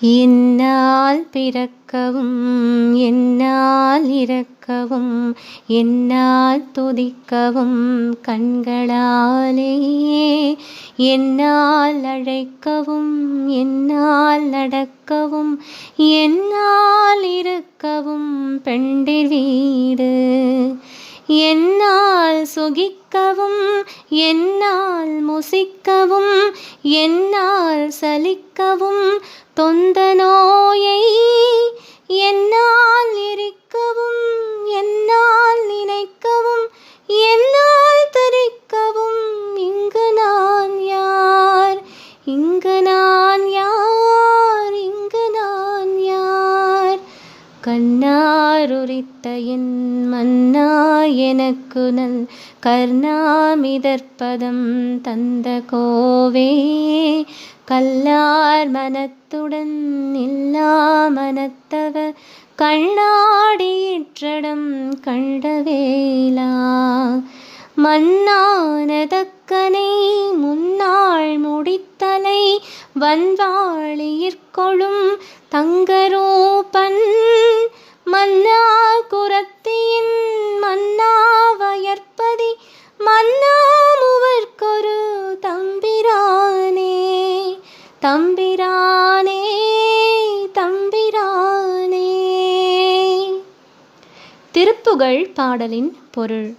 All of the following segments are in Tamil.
என்னால் பிறக்கவும் என்னால் இறக்கவும் என்னால் துதிக்கவும் கண்களாலேயே என்னால் அழைக்கவும் என்னால் நடக்கவும் என்னால் இருக்கவும் பெண்டிர் வீடு. என்னால் சுகிக்கவும் என்னால் முசிக்கவும் என்னால் சலிக்கவும் தொந்த நோயை என்னால் கண்ணாருரித்த என் மன்னா எனக்கு நல் கர்ணாமிதற்பதம் தந்த கோவே. கல்லார் மனத்துடன் இல்லா மனத்தவ கண்ணாடியிற்றடம் கண்டவேலா மன்னானத வன்வாளியிற்கொழும் தங்கரூபன் மன்னா குரத்தியின் மன்னா வயற்பதி மன்னாமுவர்க்கொரு தம்பிரானே தம்பிரானே தம்பிரானே. திருப்புகழ் பாடலின் பொருள்.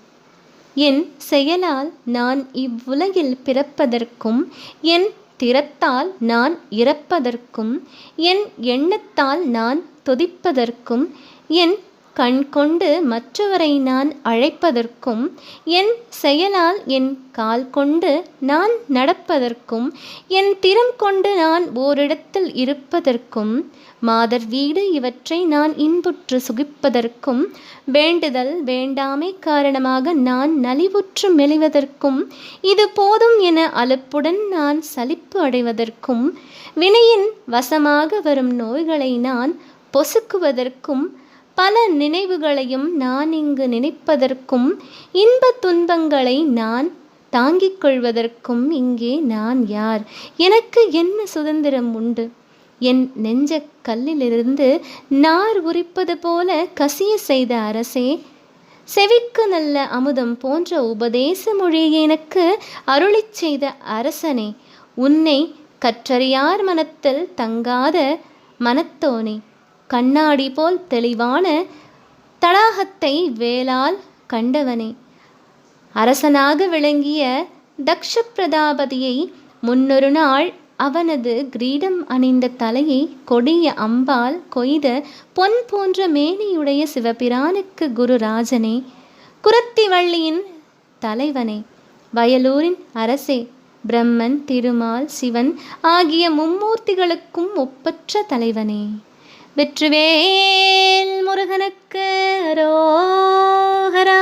என் செயலால் நான் இவ்வுலகில் பிறப்பதற்கும் என் திறத்தால் நான் இறப்பதற்கும் என் எண்ணத்தால் நான் துதிப்பதற்கும் என் கண் கொண்டு மற்றவரை நான் அழைப்பதற்கும் என் செயலால் என் கால் கொண்டு நான் நடப்பதற்கும் என் திறம் கொண்டு நான் ஓரிடத்தில் இருப்பதற்கும் மாதர் வீடு இவற்றை நான் இன்புற்று சுகிப்பதற்கும் வேண்டுதல் வேண்டாமை காரணமாக நான் நலிவுற்று மெலிவதற்கும் இது போதும் என அலுப்புடன் நான் சலிப்பு அடைவதற்கும் வினையின் வசமாக வரும் நோய்களை நான் பொசுக்குவதற்கும் பல நினைவுகளையும் நான் இங்கு நினைப்பதற்கும் இன்ப துன்பங்களை நான் தாங்கிக் கொள்வதற்கும் இங்கே நான் யார்? எனக்கு என்ன சுதந்திரம் உண்டு? என் நெஞ்ச கல்லிலிருந்து நார் உரிப்பது போல கசிய செய்த அரசே செவிக்கு நல்ல அமுதம் போன்ற உபதேச மொழியை எனக்கு அருளிச் செய்த அரசனே உன்னை கற்றறியார் மனத்தில் தங்காத மனத்தோனே. கண்ணாடி போல் தெளிவான தடாகத்தை வேலால் கண்டவனே. அரசனாக விளங்கிய தக்ஷ பிரதாபதியை முன்னொரு நாள் அவனது கிரீடம் அணிந்த தலையை கொடிய அம்பால் கொய்த பொன் போன்ற மேனியுடைய சிவபிரானுக்கு குருராஜனே குரத்திவள்ளியின் தலைவனே வயலூரின் அரசே பிரம்மன் திருமால் சிவன் ஆகிய மும்மூர்த்திகளுக்கும் ஒப்பற்ற தலைவனே. வெற்றுவேல் முருகனுக்கு ரோகரா